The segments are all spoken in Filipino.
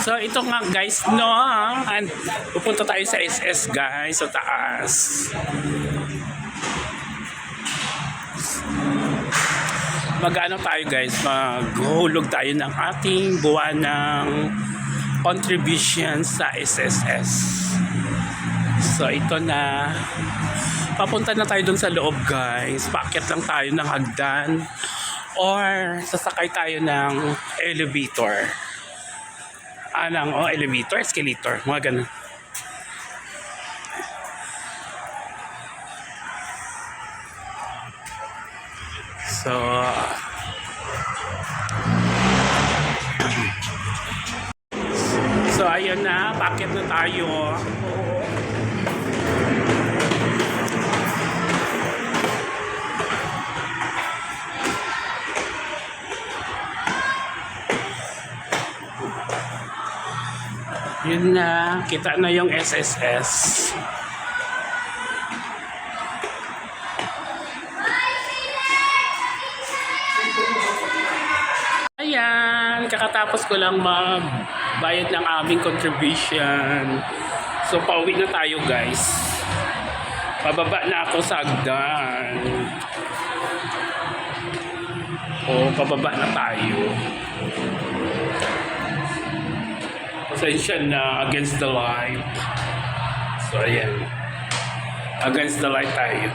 So ito nga guys, no, ah, and pupunta tayo sa SS guys, sa taas. Mag-ano tayo guys, maghulog tayo ng ating buwan ng contribution sa SSS. So ito na, papunta na tayo dun sa loob guys, paakyat lang tayo ng hagdan or sasakay tayo ng elevator. Anang, oh, elevator, escalator, mga ganun. So, so ayun na, bakit na tayo? Yun na, kita na yung SSS. Ayan, kakatapos ko lang magbayad ng aming contribution. So, pauwi na tayo guys. Pababa na ako sa agdan. O, pababa na tayo. Pasensya na against the light. So, ayan. Against the light tayo.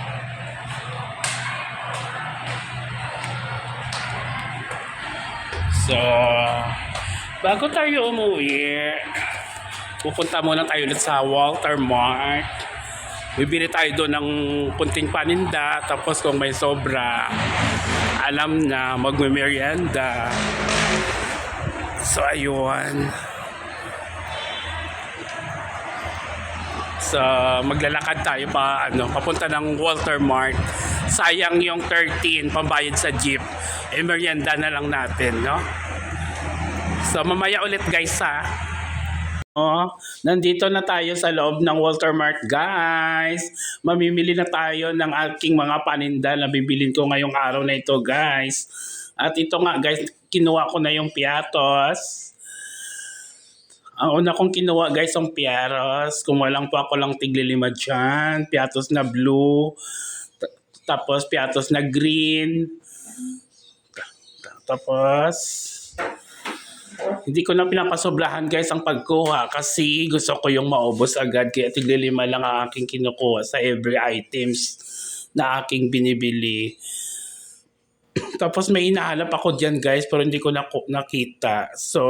So, bago tayo umuwi, pupunta muna tayo ulit sa Walter Mart. Bibili tayo doon ng kunting paninda, tapos kung may sobra, alam na magme-merienda. So, ayun. So, maglalakad tayo pa, ano, papunta ng Walter Mart. Sayang yung 13 pambayad sa jeep. Eh, merienda na lang natin, no? So, mamaya ulit guys, ha? Oh, nandito na tayo sa loob ng Walter Mart, guys. Mamimili na tayo ng aking mga paninda na bibilin ko ngayong araw na ito, guys. At ito nga, guys, kinuha ko na yung piatos. Ang una kong kinuha guys ang piatos. Kumuha lang po ako lang tigli lima dyan. Piatos na blue. Ta- Tapos piatos na green. Ta- Tapos hindi ko na pinapasobrahan guys ang pagkuha kasi gusto ko yung maubos agad kaya tigli lima lang ang aking kinukuha sa every items na aking binibili. Tapos may hinahanap ako dyan guys pero hindi ko na nakita. So,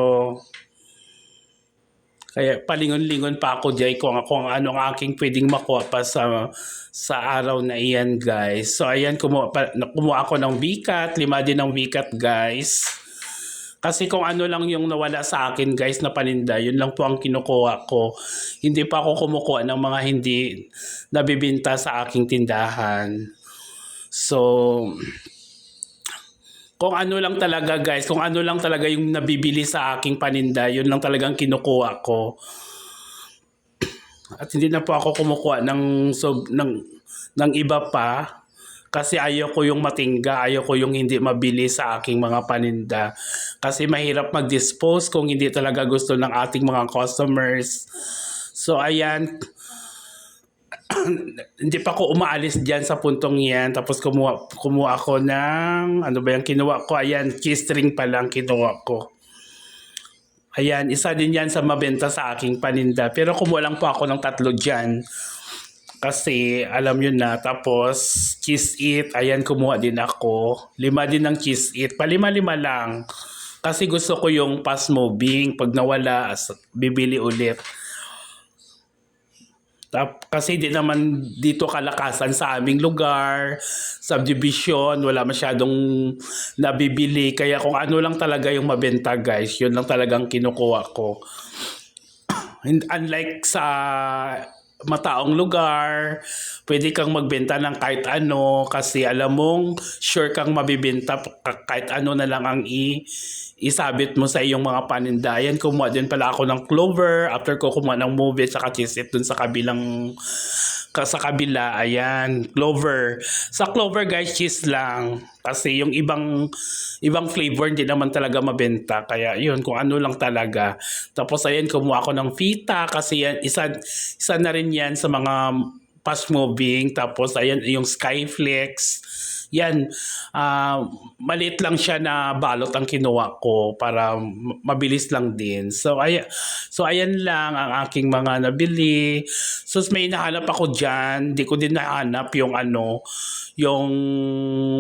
kaya palingon-lingon pa ako dyan kung, kung ano ang aking pwedeng makuha pa sa, sa araw na iyan guys. So ayan, kumuha, pa, kumuha ako ng bikat, lima din ng bikat guys. Kasi kung ano lang yung nawala sa akin guys na paninda, yun lang po ang kinukuha ko. Hindi pa ako kumukuha ng mga hindi nabibinta sa aking tindahan. So, kung ano lang talaga guys, kung ano lang talaga yung nabibili sa aking paninda, yun lang talagang kinukuha ko. At hindi na po ako kumukuha ng sob ng ng iba pa kasi ayaw ko yung matingga, ayaw ko yung hindi mabili sa aking mga paninda. Kasi mahirap mag-dispose kung hindi talaga gusto ng ating mga customers. So ayan, hindi pa ako umaalis diyan sa puntong yan. Tapos kumuha, kumuha ako ng, ano ba yung kinuha ko? Ayan, cheese string pa lang kinuha ko. Ayan, isa din yan sa mabenta sa aking paninda. Pero kumuha lang po ako ng tatlo dyan. Kasi alam yun na. Tapos cheese it, ayan kumuha din ako. Lima din ng cheese it. Palima-lima lang. Kasi gusto ko yung fast moving. Pag nawala, bibili ulit. Tap, kasi di naman dito kalakasan sa aming lugar, subdivision, wala masyadong nabibili. Kaya kung ano lang talaga yung mabenta guys, yun lang talagang kinukuha ko. And Unlike sa mataong lugar, pwede kang magbenta ng kahit ano kasi alam mong sure kang mabibenta ka- kahit ano na lang ang i isabit mo sa iyong mga panindayan. Kumuha din pala ako ng clover after ko kumuha ng movie at cheese it dun sa kabilang ka sa kabila, ayan, clover. Sa clover guys, cheese lang. Kasi yung ibang ibang flavor hindi naman talaga mabenta. Kaya yun, kung ano lang talaga. Tapos ayan, kumuha ako ng fita kasi yan, isa, isa na rin yan sa mga fast moving. Tapos ayan, yung Skyflex. Yan, ah maliit lang siya na balot ang kinuha ko para mabilis lang din. So, ay so ayan lang ang aking mga nabili. So may nahanap ako dyan. Di ko din nahanap yung ano, yung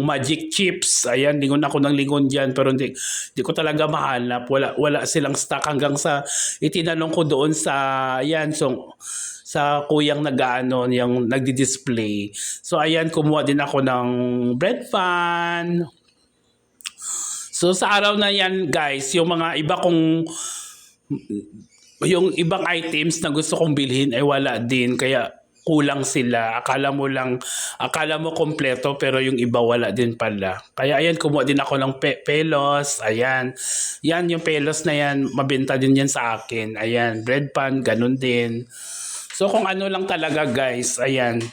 magic chips. Ayan, lingon ako ng lingon dyan. Pero hindi, di ko talaga mahanap. Wala, wala silang stock hanggang sa itinanong ko doon sa, ayan, so, sa kuyang nag-ano, yung nagdi-display. So ayan, kumuha din ako ng bread pan. So sa araw na yan, guys, yung mga iba kong yung ibang items na gusto kong bilhin ay wala din kaya kulang sila. Akala mo lang, akala mo kompleto pero yung iba wala din pala. Kaya ayan, kumuha din ako ng pe- pelos. Ayan. Yan, yung pelos na yan, mabenta din yan sa akin. Ayan, bread pan, ganun din. So kung ano lang talaga guys, ayan.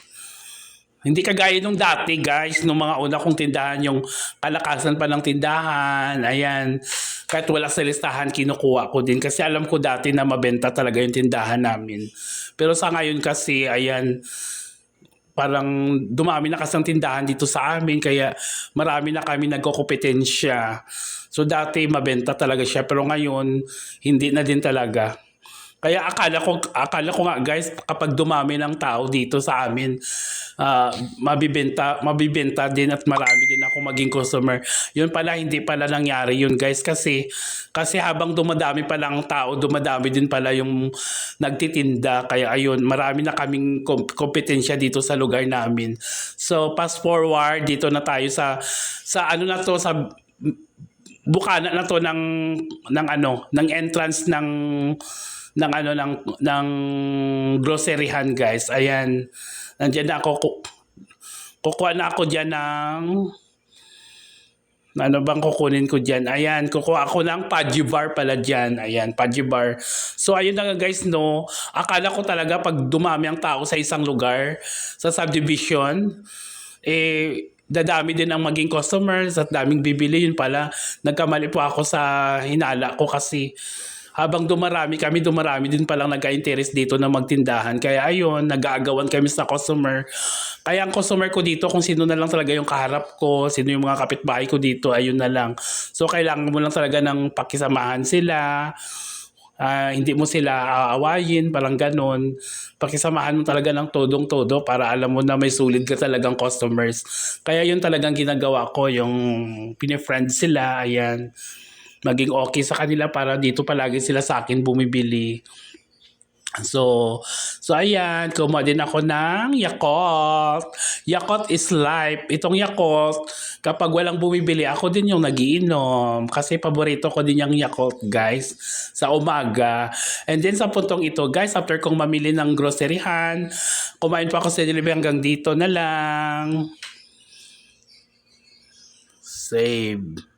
Hindi kagaya nung dati guys, nung mga una kong tindahan, yung kalakasan pa ng tindahan, ayan. Kahit wala sa listahan, kinukuha ko din. Kasi alam ko dati na mabenta talaga yung tindahan namin. Pero sa ngayon kasi, ayan, parang dumami na kasi ang tindahan dito sa amin kaya marami na kami nagkokompetensya. So dati mabenta talaga siya pero ngayon hindi na din talaga. Kaya akala ko akala ko nga guys kapag dumami ng tao dito sa amin ah, mabibenta mabibenta din at marami din ako maging customer. Yun pala hindi pala nangyari yun guys kasi kasi habang dumadami pa lang tao, dumadami din pala yung nagtitinda. Kaya ayun, marami na kaming kom- kompetensya dito sa lugar namin. So fast forward dito na tayo sa sa ano na to sa bukana na to ng ng ano, ng entrance ng ng ano ng ng groceryhan guys. Ayan. Nandiyan na ako ku- kukuha na ako diyan ng ano bang kukunin ko dyan? Ayan, kukuha ako ng Pudgy Bar pala dyan. Ayan, Pudgy Bar. So, ayun na nga guys, no. Akala ko talaga pag dumami ang tao sa isang lugar, sa subdivision, eh, dadami din ang maging customers at daming bibili. Yun pala, nagkamali po ako sa hinala ko kasi habang dumarami kami, dumarami din palang nagka-interest dito na magtindahan. Kaya ayun, nag-aagawan kami sa customer. Kaya ang customer ko dito, kung sino na lang talaga yung kaharap ko, sino yung mga kapitbahay ko dito, ayun na lang. So kailangan mo lang talaga ng pakisamahan sila. Ah, hindi mo sila aawayin, parang ganon. Pakisamahan mo talaga ng todong-todo para alam mo na may sulit ka talagang customers. Kaya yun talagang ginagawa ko, yung pinifriend sila, ayan maging okay sa kanila para dito palagi sila sa akin bumibili. So, so ayan, kumuha din ako ng Yakult. Yakult is life. Itong Yakult, kapag walang bumibili, ako din yung nagiinom. Kasi paborito ko din yung Yakult, guys, sa umaga. And then sa puntong ito, guys, after kong mamili ng groceryhan, kumain pa ako sa delivery hanggang dito na lang. Save.